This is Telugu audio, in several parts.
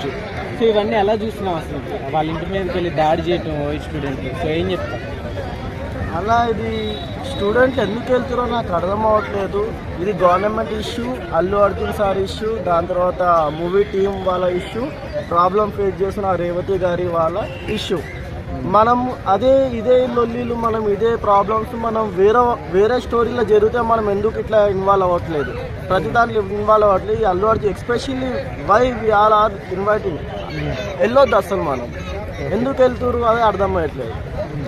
సో ఇవన్నీ ఎలా చూస్తున్నాం అసలు? వాళ్ళ ఇంటి మీదకి వెళ్ళి దాడి చేయటం స్టూడెంట్. సో ఏం చెప్తాం అలా ఇది స్టూడెంట్ ఎందుకు వెళ్తారో నాకు అర్థం అవ్వట్లేదు. ఇది government issue Allu Arjun sir issue దాని తర్వాత మూవీ టీం వాళ్ళ ఇష్యూ ప్రాబ్లం ఫేస్ చేసిన రేవతి గారి వాళ్ళ ఇష్యూ. మనం అదే ఇదే లొల్లీలు మనం ఇదే ప్రాబ్లమ్స్ మనం వేరే వేరే స్టోరీలో జరిగితే మనం ఎందుకు ఇట్లా ఇన్వాల్వ్ అవ్వట్లేదు? ప్రతి దాంట్లో ఇన్వాల్వ్ అవ్వట్లేదు. ఈ Allu Arjun especially why we all are inviting వెళ్ళొద్దు అసలు మనం. ఎందుకు వెళ్తున్నారు అదే అర్థమయ్యట్లేదు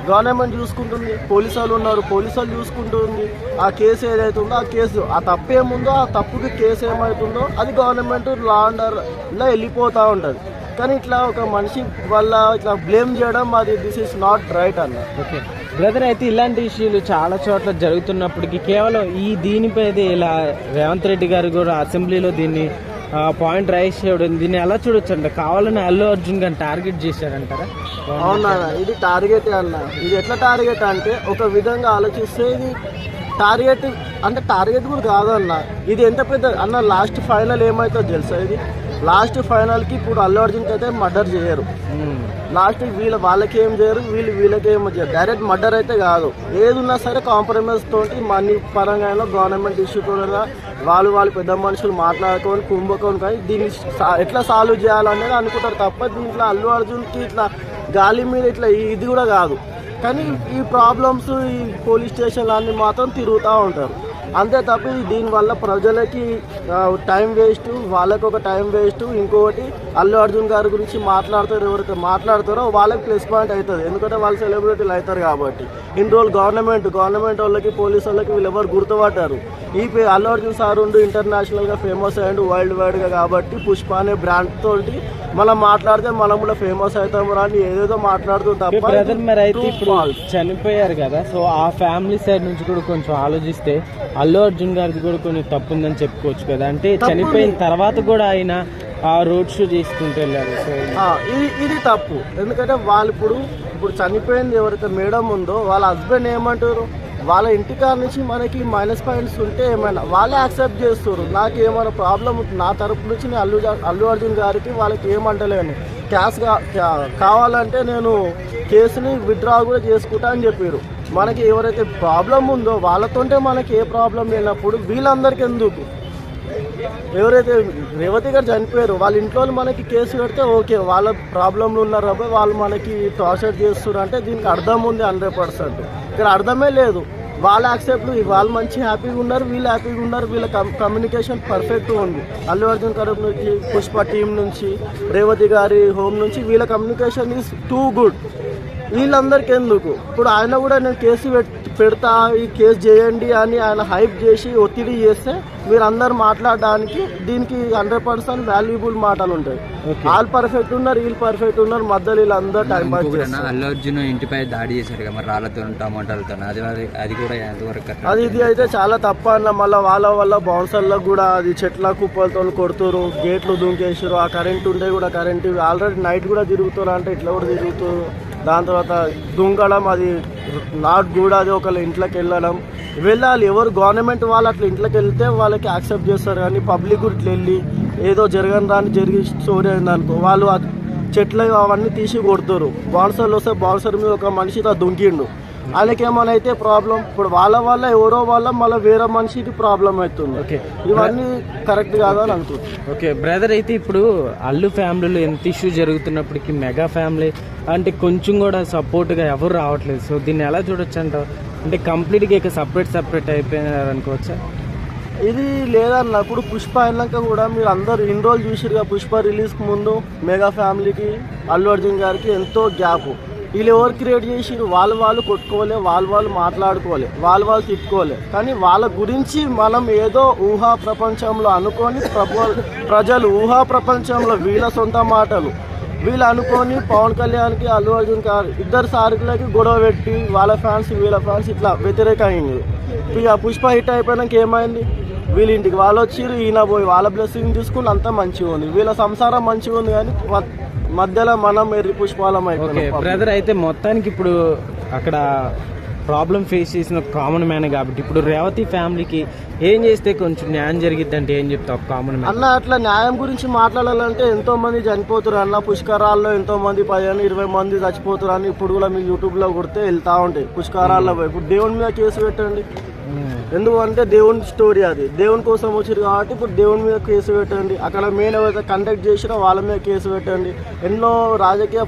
గవర్నమెంట్ చూసుకుంటుంది పోలీసు వాళ్ళు ఉన్నారు పోలీసు వాళ్ళు చూసుకుంటుంది. ఆ కేసు ఏదైతే ఉందో ఆ కేసు ఆ తప్పు ఏముందో ఆ తప్పుకి కేసు ఏమవుతుందో అది గవర్నమెంట్ లా అండర్లో వెళ్ళిపోతూ ఉంటుంది. కానీ ఇట్లా ఒక మనిషి వల్ల ఇట్లా బ్లేమ్ చేయడం అది దిస్ ఇస్ నాట్ రైట్ అన్న. ఓకే. బ్రదర్ అయితే ఇలాంటి ఇష్యూలు చాలా చోట్ల జరుగుతున్నప్పటికీ కేవలం ఈ దీనిపై ఇలా రేవంత్ రెడ్డి గారు కూడా అసెంబ్లీలో దీన్ని పాయింట్ రైజ్ చేయడం దీన్ని ఎలా చూడొచ్చు అంటే కావాలని అల్లు అర్జున్ గారిని టార్గెట్ చేశారంటారా? అవునా ఇది టార్గెట్ అన్న. ఇది ఎట్లా టార్గెట్ అంటే ఒక విధంగా ఆలోచిస్తే ఇది టార్గెట్ అంటే టార్గెట్ కూడా కాదు అన్న ఇది ఎంత పెద్ద అన్న లాస్ట్ ఫైనల్ ఏమవుతుందో తెలుసా ఇది? లాస్ట్ ఫైనల్కి ఇప్పుడు అల్లు అర్జున్కి అయితే మర్డర్ చేయరు. లాస్ట్ వీళ్ళ వాళ్ళకి ఏం చేయరు వీళ్ళు వీళ్ళకి ఏం చేయరు. డైరెక్ట్ మర్డర్ అయితే కాదు. ఏది ఉన్నా సరే కాంప్రమైజ్ తోటి మనీ పరంగా అయినా గవర్నమెంట్ ఇష్యూ కూడా వాళ్ళు వాళ్ళు పెద్ద మనుషులు మాట్లాడుకొని కుంభకోని కానీ దీన్ని ఎట్లా సాల్వ్ చేయాలనేది అనుకుంటారు తప్ప దీంట్లో అల్లు అర్జున్కి ఇట్లా గాలి మీద ఇట్లా ఇది కూడా కాదు. కానీ ఈ ప్రాబ్లమ్స్ ఈ పోలీస్ స్టేషన్లు అన్ని మాత్రం తిరుగుతూ ఉంటారు. అంతే తప్ప దీనివల్ల ప్రజలకి టైం వేస్ట్ వాళ్ళకి ఒక టైం వేస్ట్ ఇంకొకటి అల్లు అర్జున్ గారి గురించి మాట్లాడతారు ఎవరైతే మాట్లాడతారో వాళ్ళకి ప్లస్ పాయింట్ అవుతుంది. ఎందుకంటే వాళ్ళు సెలబ్రిటీలు అవుతారు కాబట్టి. ఇన్ని రోజులు గవర్నమెంట్ గవర్నమెంట్ వాళ్ళకి పోలీస్ వాళ్ళకి వీళ్ళు ఎవరు గుర్తుపట్టారు. ఈ పే- అల్లు అర్జున్ సార్ ఉండు ఇంటర్నేషనల్గా ఫేమస్ అయ్యండు వరల్డ్ వైడ్గా కాబట్టి పుష్ప అనే బ్రాండ్ తోటి మనం మాట్లాడితే మనం కూడా ఫేమస్ అవుతాం రా అని ఏదేదో మాట్లాడుతూ తప్ప బ్రదర్ మరి అయితే ఇప్పుడు. చనిపోయారు కదా సో ఆ ఫ్యామిలీ సైడ్ నుంచి కూడా కొంచెం ఆలోచిస్తే అల్లు అర్జున్ గారికి కూడా కొన్ని తప్పు ఉందని చెప్పుకోవచ్చు కదా. అంటే చనిపోయిన తర్వాత కూడా ఆయన ఆ రోడ్ షో చేసుకుంటూ వెళ్ళారు. సో ఇది ఇది తప్పు. ఎందుకంటే వాళ్ళు ఇప్పుడు ఇప్పుడు చనిపోయింది ఎవరైతే మేడం ఉందో వాళ్ళ హస్బెండ్ ఏమంటారు? వాళ్ళ ఇంటికాడ నుంచి మనకి మైనస్ పాయింట్స్ ఉంటే ఏమైనా వాళ్ళే యాక్సెప్ట్ చేస్తారు నాకు ఏమైనా ప్రాబ్లం నా తరపు నుంచి నేను అల్లు అల్లు అర్జున్ గారికి వాళ్ళకి ఏమంటలేను క్యాష్ కావాలంటే నేను కేసుని విత్డ్రా కూడా చేసుకుంటా అని చెప్పారు మనకి ఎవరైతే ప్రాబ్లం ఉందో వాళ్ళతోంటే మనకి ఏ ప్రాబ్లం లేనప్పుడు వీళ్ళందరికీ ఎందుకు? ఎవరైతే రేవతి గారు చనిపోయారు వాళ్ళ ఇంట్లో మనకి కేసు పెడితే ఓకే వాళ్ళ ప్రాబ్లంలు ఉన్నారు వాళ్ళు మనకి టార్చర్ చేస్తున్నారు అంటే దీనికి అర్థం ఉంది హండ్రెడ్ పర్సెంట్ ఇక్కడ అర్థమే లేదు. వాళ్ళ యాక్సెప్ట్ వాళ్ళు మంచి హ్యాపీగా ఉన్నారు వీళ్ళు హ్యాపీగా ఉన్నారు వీళ్ళ కమ్యూనికేషన్ పర్ఫెక్ట్గా ఉంది. అల్లు అర్జున్ కరప్ నుంచి పుష్ప టీం నుంచి రేవతి గారి హోమ్ నుంచి వీళ్ళ కమ్యూనికేషన్ ఈజ్ టూ గుడ్ వీళ్ళందరికీ ఎందుకు? ఇప్పుడు ఆయన కూడా నేను కేసు పెడతా ఈ కేసు చేయండి అని ఆయన హైప్ చేసి ఒత్తిడి చేస్తే మీరు అందరు మాట్లాడడానికి దీనికి హండ్రెడ్ పర్సెంట్ వాల్యుబుల్ మాటలు ఉంటాయి. వాళ్ళు పర్ఫెక్ట్ ఉన్నారు వీళ్ళు పర్ఫెక్ట్ ఉన్నారు మధ్యలో వీళ్ళందరూ టైం పాస్ అల్లు అర్జున్ ఇంటిపై దాడి చేశారు కదా మరి రాళ్ళతో టమాటాలతో అది అది- కూడా ఎంతవరకు? అది ఇది అయితే చాలా తప్ప అన్న మళ్ళీ వాళ్ళ వల్ల బౌన్సర్లకు కూడా అది చెట్ల కుప్పలతో కొడుతురు గేట్లు దుంకేసారు ఆ కరెంట్ ఉండే కూడా కరెంట్ ఆల్రెడీ నైట్ కూడా తిరుగుతున్నారు అంటే ఇట్లా కూడా తిరుగుతారు దాని తర్వాత దుంగడం అది నాట్ గుడ్ అది ఒకళ్ళ ఇంట్లోకి వెళ్ళడం. వెళ్ళాలి ఎవరు గవర్నమెంట్ వాళ్ళు అట్లా ఇంట్లోకి వెళ్తే వాళ్ళకి యాక్సెప్ట్ చేస్తారు. కానీ పబ్లిక్ ఇట్లా వెళ్ళి ఏదో జరగని రాని జరిగి స్టోరీ అయిందనుకో వాళ్ళు చెట్లు అవన్నీ తీసి కొడుతారు. బాన్సర్లు వస్తే బాన్సర్ మీద ఒక మనిషితో దుంకిండు. వాళ్ళకి ఏమైనా అయితే ప్రాబ్లం ఇప్పుడు వాళ్ళ వల్ల ఎవరో వల్ల మళ్ళీ వేరే మనిషికి ప్రాబ్లం అవుతుంది. ఓకే. ఇవన్నీ కరెక్ట్ కాదు అని అనుకుంటున్నాను ఓకే బ్రదర్ అయితే ఇప్పుడు అల్లు ఫ్యామిలీలో ఎంత ఇష్యూ జరుగుతున్నప్పటికీ మెగా ఫ్యామిలీ అంటే కొంచెం కూడా సపోర్ట్గా ఎవరు రావట్లేదు. సో దీన్ని ఎలా చూడొచ్చు అంటావు అంటే కంప్లీట్గా ఇక సపరేట్ సపరేట్ అయిపోయినారు అనుకోవచ్చా? ఇది లేదన్న ఇప్పుడు పుష్ప అయినాక కూడా మీరు అందరు ఇన్ని రోజులు చూసిరుగా పుష్ప రిలీజ్కి ముందు మెగా ఫ్యామిలీకి అల్లు అర్జున్ గారికి ఎంతో గ్యాప్ వీళ్ళు ఎవరు క్రియేట్ చేసిరు వాళ్ళు వాళ్ళు కొట్టుకోలే వాళ్ళు వాళ్ళు మాట్లాడుకోలే వాళ్ళు వాళ్ళు తిట్టుకోలే. కానీ వాళ్ళ గురించి మనం ఏదో ఊహా ప్రపంచంలో అనుకొని ప్రప- ప్రజలు ఊహా ప్రపంచంలో వీళ్ళ సొంత మాటలు. వీళ్ళు అనుకొని పవన్ కళ్యాణ్కి అల్లు అర్జున్ గారు ఇద్దరు సార్కులకి గొడవ పెట్టి వాళ్ళ ఫ్యాన్స్ వీళ్ళ ఫ్యాన్స్ ఇట్లా వ్యతిరేకమైంది. ఇక పుష్ప హిట్ అయిపోయినాక ఏమైంది? వీళ్ళ ఇంటికి వాళ్ళు వచ్చిర్రు ఈయన పోయి వాళ్ళ బ్లెస్సింగ్ తీసుకుని అంతా మంచిగా ఉంది. వీళ్ళ సంసారం మంచిగా ఉంది కానీ మధ్యలో మనం ఎర్రి పుష్పాలం అయిపోయినాం బ్రదర్ అయితే మొత్తానికి ఇప్పుడు అక్కడ ప్రాబ్లం ఫేస్ చేసిన కామన్ మ్యాన్ కాబట్టి ఇప్పుడు రేవతి ఫ్యామిలీకి ఏం చేస్తే కొంచెం న్యాయం జరిగిద్ది అంటే ఏం చెప్తావు కామన్ మ్యాన్ అన్న అట్లా న్యాయం గురించి మాట్లాడాలంటే ఎంతో మంది చనిపోతున్నారు అన్న. పుష్కరాల్లో ఎంతో మంది పదిహేను ఇరవై మంది చచ్చిపోతున్నారు అని ఇప్పుడు కూడా మీరు యూట్యూబ్లో కొడితే వెళ్తా ఉంటాయి. పుష్కరాల్లో. ఇప్పుడు దేవుని మీద కేసు పెట్టండి. ఎందుకంటే దేవుని స్టోరీ అది. దేవుని కోసం వచ్చారు కాబట్టి ఇప్పుడు దేవుని మీద కేసు పెట్టండి. అక్కడ మెయిన్ ఎవరైతే కండక్ట్ చేసినా వాళ్ళ మీద కేసు పెట్టండి. ఎన్నో రాజకీయ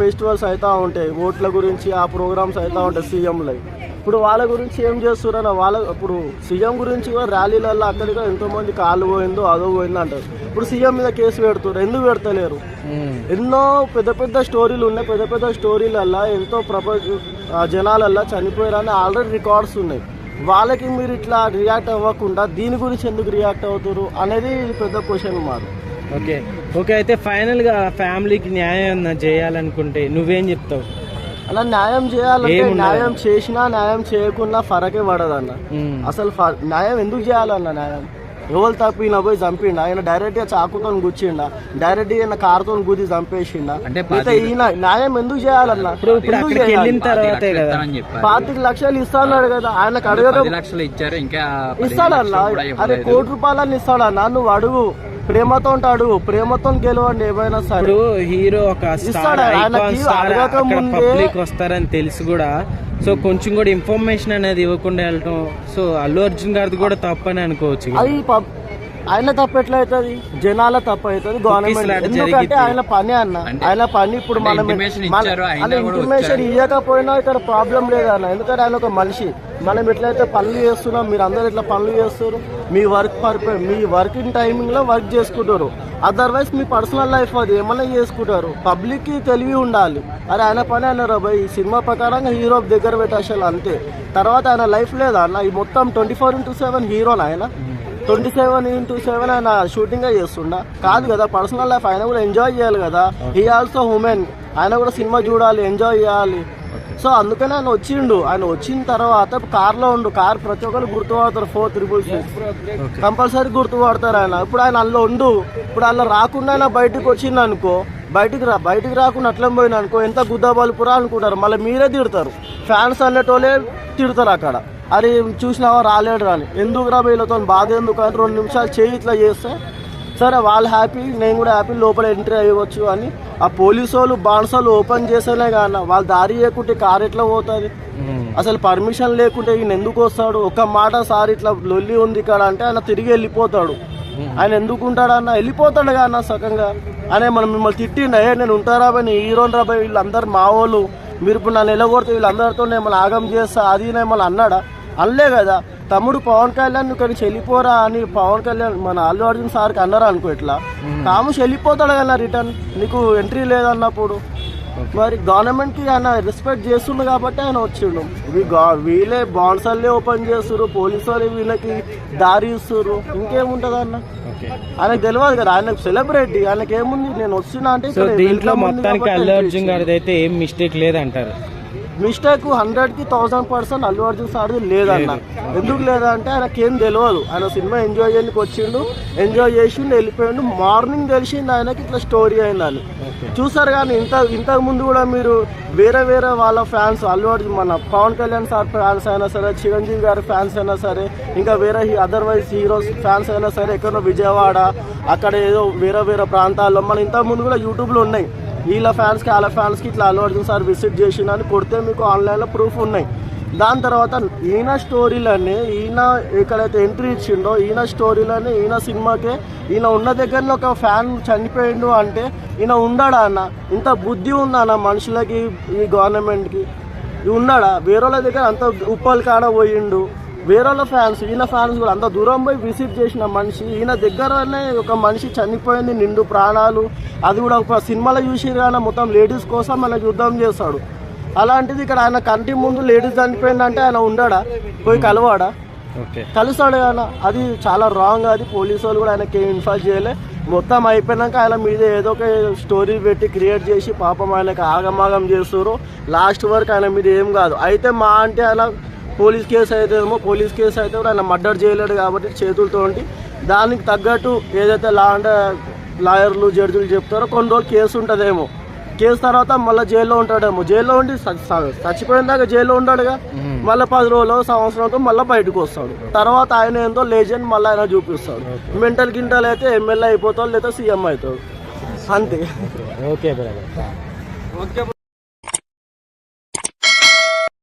ఫెస్టివల్స్ అవుతా ఉంటాయి. ఓట్ల గురించి ఆ ప్రోగ్రామ్స్ అవుతా ఉంటాయి సీఎంలు. ఇప్పుడు వాళ్ళ గురించి ఏం చేస్తున్నారన్న వాళ్ళ ఇప్పుడు సీఎం గురించి కూడా ర్యాలీలలో అక్కడికి ఎంతో మంది కాళ్ళు పోయిందో అదో పోయిందో అంటారు. ఇప్పుడు సీఎం మీద కేసు పెడుతున్నారు ఎందుకు పెడతలేరు? ఎన్నో పెద్ద పెద్ద స్టోరీలు ఉన్నాయి. పెద్ద పెద్ద స్టోరీలల్లో ఎంతో ప్రపంచ జనాలల్లో చనిపోయారని ఆల్రెడీ రికార్డ్స్ ఉన్నాయి. వాళ్ళకి మీరు ఇట్లా రియాక్ట్ అవ్వకుండా దీని గురించి ఎందుకు రియాక్ట్ అవుతారు అనేది పెద్ద క్వశ్చన్ మారు ఓకే. ఓకే అయితే ఫైనల్గా ఫ్యామిలీకి న్యాయం చేయాలనుకుంటే నువ్వేం చెప్తావు? అలా న్యాయం చేయాలంటే? న్యాయం చేసినా న్యాయం చేయకున్నా ఫరకే పడదన్న. అసలు న్యాయం ఎందుకు చేయాలన్న న్యాయం? ఎవరు తప్పిన పోయి చంపిండా? ఆయన డైరెక్ట్గా చాకుతో గుచ్చిండా? డైరెక్ట్గా కార్తో గుద్ది చంపేసిండా? అంటే అయితే ఈయన న్యాయం ఎందుకు చేయాలన్న? పాతిక లక్షలు ఇస్తాన్నాడు కదా. ఆయనకు అడగడం పది లక్షలు ఇచ్చారు ఇంకా పదిహేను ఇస్తాడన్నా అరే. కోటి రూపాయలని ఇస్తాడన్నా నువ్వు అడుగు. ప్రేమతో అడుగు ప్రేమతో గెలవండి ఏమైనా సరే. హీరో ఒక పబ్లిక్ వస్తారని తెలిసి కూడా. సో కొంచెం కూడా ఇన్ఫర్మేషన్ అనేది ఇవ్వకుండా వెళ్ళటం సో అల్లు అర్జున్ గారిది కూడా తప్పని అనుకోవచ్చు. అది ఆయన తప్పు ఎట్లా అవుతుంది జనాల తప్పు అవుతుంది గవర్నమెంట్ ఎందుకంటే ఆయన పని అన్న. ఆయన పని ఇప్పుడు మనం వచ్చారు. ఇవ్వకపోయినా ఇక్కడ ప్రాబ్లం లేదన్న ఎందుకంటే ఆయన ఒక మనిషి. మనం ఎట్లయితే పనులు చేస్తున్నాం మీరు అందరు ఇట్లా పనులు చేస్తారు? మీ వర్క్ పర్ప మీ వర్కింగ్ టైమింగ్లో వర్క్ చేసుకుంటారు. అదర్వైజ్ మీ పర్సనల్ లైఫ్ అది. ఏమైనా చేసుకుంటారు. పబ్లిక్కి తెలివి ఉండాలి. అరే ఆయన పని అన్నారు అబ్బాయి ఈ సినిమా ప్రకారంగా హీరో దగ్గర పెట్టేసారు అంతే. తర్వాత ఆయన లైఫ్ లేదా అన్న. ఈ మొత్తం ట్వంటీ ఫోర్ ఇంటూ సెవెన్ హీరోనా ఆయన. ట్వంటీ సెవెన్ ఇంటూ సెవెన్ ఆయన షూటింగ్ చేస్తుండా? కాదు కదా పర్సనల్ లైఫ్ ఆయన కూడా ఎంజాయ్ చేయాలి కదా. హీ ఆల్సో ఉమెన్ ఆయన కూడా సినిమా చూడాలి ఎంజాయ్ చేయాలి. సో అందుకని ఆయన వచ్చిండు. ఆయన వచ్చిన తర్వాత కార్లో ఉండు. కార్ ప్రతి ఒక్కరు గుర్తుపడతారు. ఫోర్ త్రిబుల్ సిక్స్ కంపల్సరీ గుర్తుపడతారు ఆయన. ఇప్పుడు ఆయన అందులో ఉండు. ఇప్పుడు అలా రాకుండా ఆయన బయటకు వచ్చింది అనుకో బయటికి రా బయటికి రాకుండా అట్లా పోయిన అనుకో ఎంత గుద్దా బలుపురా అనుకుంటారు. మళ్ళీ మీరే తిడతారు. ఫ్యాన్స్ అనేటోళ్ళే తిడతారు అక్కడ. అరే చూసినావా? రాలేడు అని ఎందుకు రా వీళ్ళతో? బాధ ఎందుకు? అని రెండు నిమిషాలు చేయి ఇట్లా చేస్తే సరే వాళ్ళు హ్యాపీ నేను కూడా హ్యాపీ లోపల ఎంట్రీ అయ్యవచ్చు అని. ఆ పోలీసు వాళ్ళు బాన్సాలు ఓపెన్ చేసేనే కానీ వాళ్ళు దారి చేయకుంటే కార్ ఎట్లా పోతుంది? మ్మ్. అసలు పర్మిషన్ లేకుంటే ఈయన ఎందుకు వస్తాడు? ఒక మాట సార్ ఇట్లా లొల్లి ఉంది ఇక్కడ అంటే ఆయన తిరిగి వెళ్ళిపోతాడు. ఆయన ఎందుకు ఉంటాడు అన్న వెళ్ళిపోతాడు కదా అన్న సకంగా అనే మనం మిమ్మల్ని తిట్టిండ ఏ నేను ఉంటారా బాయ్ నీ హీరోని రాబాయ్ వీళ్ళందరు మా వాళ్ళు. మీరు ఇప్పుడు నన్ను నిలగొడితే వీళ్ళందరితో నేను ఆగం చేస్తా అది నేను అన్నాడా? అనలే కదా. తమ్ముడు పవన్ కళ్యాణ్ ఇక్కడ వెళ్ళిపోరా అని పవన్ కళ్యాణ్ మన అల్లు అర్జున్ సార్కి అన్నారా అనుకో ఇట్లా. కాముష్ వెళ్ళిపోతాడు కదా రిటర్న్. నీకు ఎంట్రీ లేదన్నప్పుడు. మరి గవర్నమెంట్కి ఆయన రెస్పెక్ట్ చేస్తుండు కాబట్టి ఆయన వచ్చిండు. వీళ్ళే బాన్సర్లే ఓపెన్ చేస్తున్నారు పోలీసు వాళ్ళు వీళ్ళకి దారి ఇస్తున్నారు ఇంకేముంటది అన్న? ఆయనకు తెలియదు కదా ఆయన సెలబ్రిటీ ఆయనకి ఏముంది నేను వస్తున్నా అంటే దీంట్లో మొత్తానికి అల్లు అర్జున్ గారిది అయితే ఏం మిస్టేక్ లేదంటారు? మిస్టేక్ హండ్రెడ్కి థౌసండ్ పర్సెంట్ అల్లు అర్జున్ సార్ది లేదన్న. ఎందుకు లేదంటే ఆయనకి ఏం తెలియదు ఆయన సినిమా ఎంజాయ్ చేయడానికి వచ్చిండు ఎంజాయ్ చేసిండు వెళ్ళిపోయిండు. మార్నింగ్ తెలిసింది ఆయనకి ఇట్లా స్టోరీ అయిందని. చూసారు కానీ ఇంత ఇంతకు ముందు కూడా మీరు వేరే వేరే వాళ్ళ ఫ్యాన్స్ అల్లు అర్జున్ మన పవన్ కళ్యాణ్ సార్ ఫ్యాన్స్ అయినా సరే చిరంజీవి గారి ఫ్యాన్స్ అయినా సరే ఇంకా వేరే అదర్వైజ్ హీరోస్ ఫ్యాన్స్ అయినా సరే ఎక్కడో విజయవాడ అక్కడ ఏదో వేరే వేరే ప్రాంతాల్లో. మన ఇంతకు ముందు కూడా యూట్యూబ్లో ఉన్నాయి. వీళ్ళ ఫ్యాన్స్కి వాళ్ళ ఫ్యాన్స్కి ఇట్లా అల్లు అర్జున్ సార్ విజిట్ చేసిందని కొడితే మీకు ఆన్లైన్లో ప్రూఫ్ ఉన్నాయి. దాని తర్వాత ఈయన స్టోరీలన్నీ ఈయన ఎక్కడైతే ఎంట్రీ ఇచ్చిండో ఈయన స్టోరీలని ఈయన సినిమాకే ఈయన ఉన్న దగ్గరలో ఒక ఫ్యాన్ చనిపోయిండు అంటే ఈయన ఉండడా అన్న? ఇంత బుద్ధి ఉందా అన్న మనుషులకి ఈ గవర్నమెంట్కి ఉన్నాడా? వేరే వాళ్ళ దగ్గర అంత ఉప్పలు కాడ పోయిండు. వేరే ఫ్యాన్స్ ఈయన ఫ్యాన్స్ కూడా అంత దూరం పోయి విజిట్ చేసిన మనిషి ఈయన దగ్గరనే ఒక మనిషి చనిపోయింది నిండు ప్రాణాలు అది కూడా ఒక సినిమాలో చూసి కానీ మొత్తం లేడీస్ కోసం మన యుద్ధం చేస్తాడు. అలాంటిది ఇక్కడ ఆయన కంటి ముందు లేడీస్ చనిపోయిందంటే ఆయన ఉండడా? పోయి కలవాడా? ఓకే. కలుస్తాడు ఆయన అది చాలా రాంగ్ అది పోలీసు వాళ్ళు కూడా ఆయనకి ఏం ఇన్ఫాల్ట్ చేయలే. మొత్తం అయిపోయినాక ఆయన మీద ఏదో ఒక స్టోరీ పెట్టి క్రియేట్ చేసి పాపం ఆయనకి ఆగమాగం చేస్తారు లాస్ట్ వరకు ఆయన మీద ఏం కాదు. అయితే మా అంటే ఆయన పోలీస్ కేసు అయితే ఏమో పోలీస్ కేసు అయితే కూడా ఆయన మర్డర్ చేయలేడు కాబట్టి చేతులతోటి దానికి తగ్గట్టు ఏదైతే లా అంటే లాయర్లు జడ్జిలు చెప్తారో కొన్ని రోజులు కేసు ఉంటుందేమో. కేసు తర్వాత మళ్ళీ జైల్లో ఉంటాడేమో. జైల్లో ఉండి చచ్చిపోయిన దాకా జైల్లో ఉంటాడుగా. మళ్ళీ పది రోజులు సంవత్సరంతో మళ్ళీ బయటకు వస్తాడు. తర్వాత ఆయన ఏందో లేజెండ్ మళ్ళీ ఆయన చూపిస్తాడు. మెంటల్ గింటల్ అయితే ఎమ్మెల్యే అయిపోతాడు లేదా సీఎం అవుతాడు. అంతే. Okay brother.